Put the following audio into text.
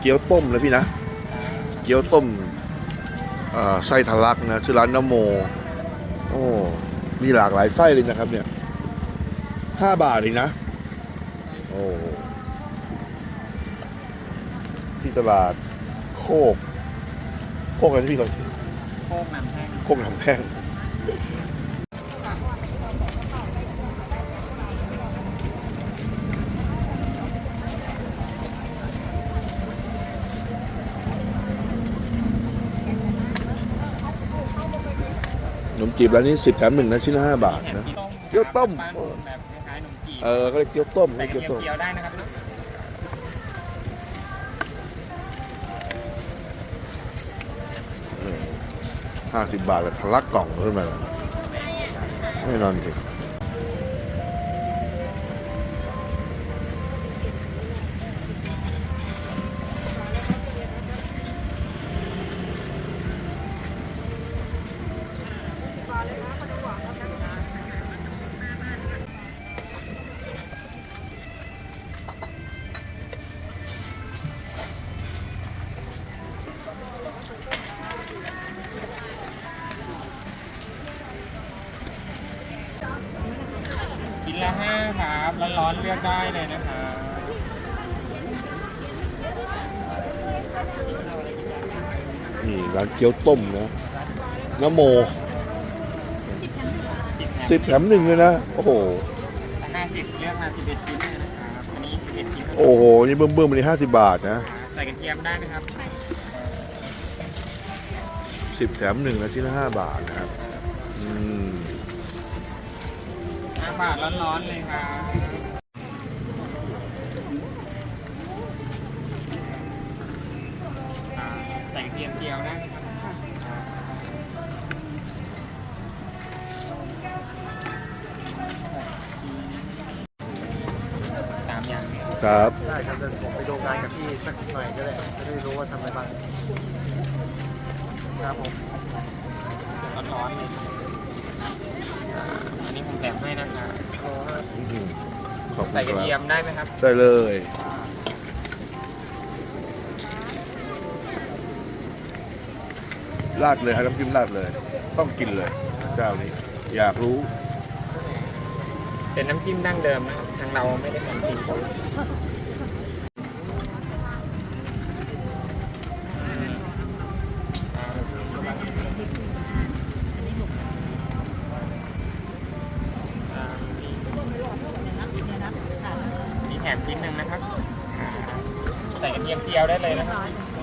เกี๊ยวต้มนะพี่นะ เกี๊ยวต้มอ่าไส้ทะลักนะชื่อร้านนโม โอ้มีหลากหลายไส้เลยนะครับเนี่ยห้าบาทเองนะ โอ้ที่ตลาดโคก โคกอะไรนะพี่ก่อนโค้งน้ำแห้งโคกหนำแท่ง นมจีบร้านนี้สิบแถมหนึ่งนะชิ้นละห้าบาทแถมนะ เกี๊ยวต้มเกี๊ยวต้มบ้านแบบคล้ายๆขนมจีบเออก็เลยเกี๊ยวต้มใส่เกี๊กยวระต้มเทียมเจียวได้นะครับห้าสิบบาทแบบทะลักกล่องขึ้นมาเลยแน่นอนจริง ละห้าครับร้อนๆเลือกได้เลยนะครับนี่ร้านเกี๊ยวต้มนะน้ำโมสิบแถมสิบแถมหนึ่งเลยนะ โอ้โหห้าสิบเลือกมาสิบเอ็ดชิ้นเลยนะครับอันนี้สิบเอ็ดชิ้นโอ้โห นี่เบิ่มเบิ่มๆอันนี้ห้าสิบบาทนะ ใส่กระเทียมได้ไหมครับสิบแถมหนึ่งนะชิ้นละห้าบาทนะครับ อืม ห้าบาทร้อนๆเลยครับอ่าใส่กระเทียมเจียวได้ไหมครับสามอย่างครับได้ครับเดี๋ยวผมไปดูงานกับพี่สักหน่อยก็ได้จะได้รู้ว่าทำอะไรบ้างครับผมร้อนๆเลย อ่าอันนี้ผมแถมให้นะครับเอาฮะอื้อหือขอบคุณใส่กระคเทียรับมได้ไหมครับ ได้เลยราดเลยครับน้ำจิ้มราดเลย ต้องกินเลยเจ้านี้ อยากรู้เป็นน้ำจิ้มดั้งเดิมนะครับทางเราไม่ได้ทำซีฟู้ด นะครับ ใส่กระเทียมเจียวได้เลยนะครับ